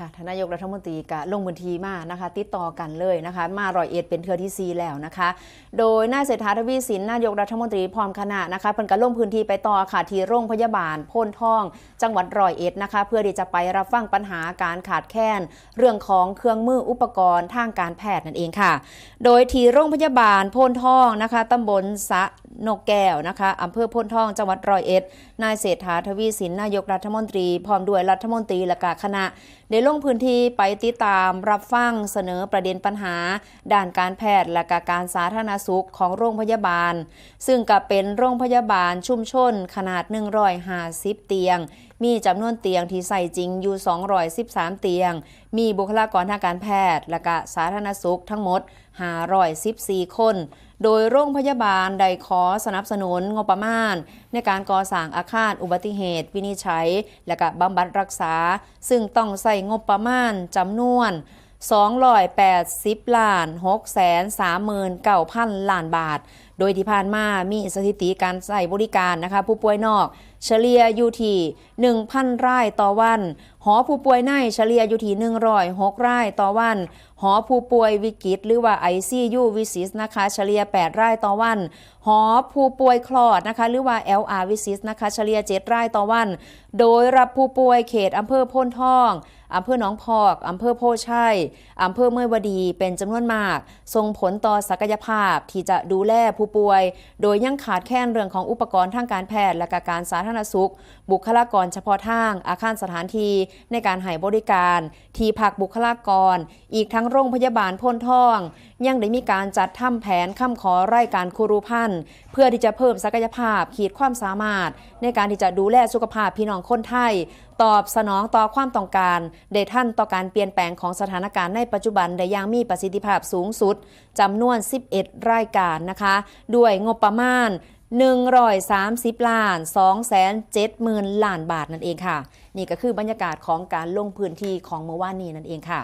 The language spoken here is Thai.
ค่ะทนายกรัฐมนตรีก็ลงพื้นที่มานะคะ ติดต่อกันเลยนะคะ มารอยเอ็ดเป็นเทือที่ซีแล้วนะคะ โดยนายเศรษฐาทวีสินนายกรัฐมนตรีพร้อมคณะนะคะเพิ่นก็ลงพื้นที่ไปต่อค่ะที่โรงพยาบาลโพนทอง จังหวัดรอยเอ็ดนะคะ เพื่อที่จะไปรับฟังปัญหาการขาดแคลนเรื่องของเครื่องมืออุปกรณ์ทางการแพทย์นั่นเองค่ะ โดยที่โรงพยาบาลโพนทองนะคะตำบลสะ นกแก้วนะคะอำเภอพนทองจังหวัดร้อยเอ็ด นายเศรษฐาทวีสินนายกรัฐมนตรี พร้อมด้วยรัฐมนตรีและกาคณะ ได้ลงพื้นที่ไปติดตามรับฟังเสนอประเด็นปัญหา ด้านการแพทย์และกการสาธารณสุขของโรงพยาบาล ซึ่งก็เป็นโรงพยาบาลชุมชนขนาด 150 เตียง มีจำนวนเตียงที่ใส่จริงอยู่ 213 เตียง มีบุคลากรทางการแพทย์ และก็สาธารณสุขทั้งหมด 514 คน โดยโรงพยาบาลได้ขอสนับสนุนงบประมาณ ในการก่อสร้างอาคารอุบัติเหตุ วินิจฉัย และก็บำบัดรักษา ซึ่งต้องใส่งบประมาณจำนวน280ล้าน6แสน39,000ล้านบาท โดยที่ผ่านมามีสถิติการใส่บริการนะคะผู้ป่วยนอก เฉลี่ยอยู่ที่1,000รายต่อวัน หอผู้ป่วยในเฉลี่ยอยู่ที่106รายต่อวัน หอผู้ป่วยวิกฤตหรือว่า ICU Visit นะคะเฉลี่ย8รายต่อวัน หอผู้ป่วยคลอดนะคะหรือว่า LR Visit นะคะเฉลี่ย7รายต่อวัน โดยรับผู้ป่วยเขตอำเภอโพนทองอำเภอหนองพอกอำเภอโพชัยอำเภอเมยวดีเป็นจำนวนมากส่งผลต่อศักยภาพที่จะดูแลผู้ป่วย โดยยังขาดแคลนเรื่องของอุปกรณ์ทางการแพทย์และกการสาธารณสุข บุคลากรเฉพาะทาง อาคารสถานที่ในการให้บริการ ที่พักบุคลากร อีกทั้งโรงพยาบาลพ้นทอง ยังได้มีการจัดทำแผนค้ำขอไร่การครูพันธ์เพื่อที่จะเพิ่มศักยภาพขีดความสามารถ ในการที่จะดูแลสุขภาพพี่น้องคนไทย ตอบสนองต่อความต้องการได้ท่านต่อการเปลี่ยนแปลงของสถานการณ์ในปัจจุบันได้อย่างมีประสิทธิภาพสูงสุดจำนวน 11 รายการนะคะ ด้วยงบประมาณ130 ล้าน270,000ล้านบาทนั่นเองค่ะ นี่ก็คือบรรยากาศของการลงพื้นที่ของเมื่อวานนี้นั่นเองค่ะ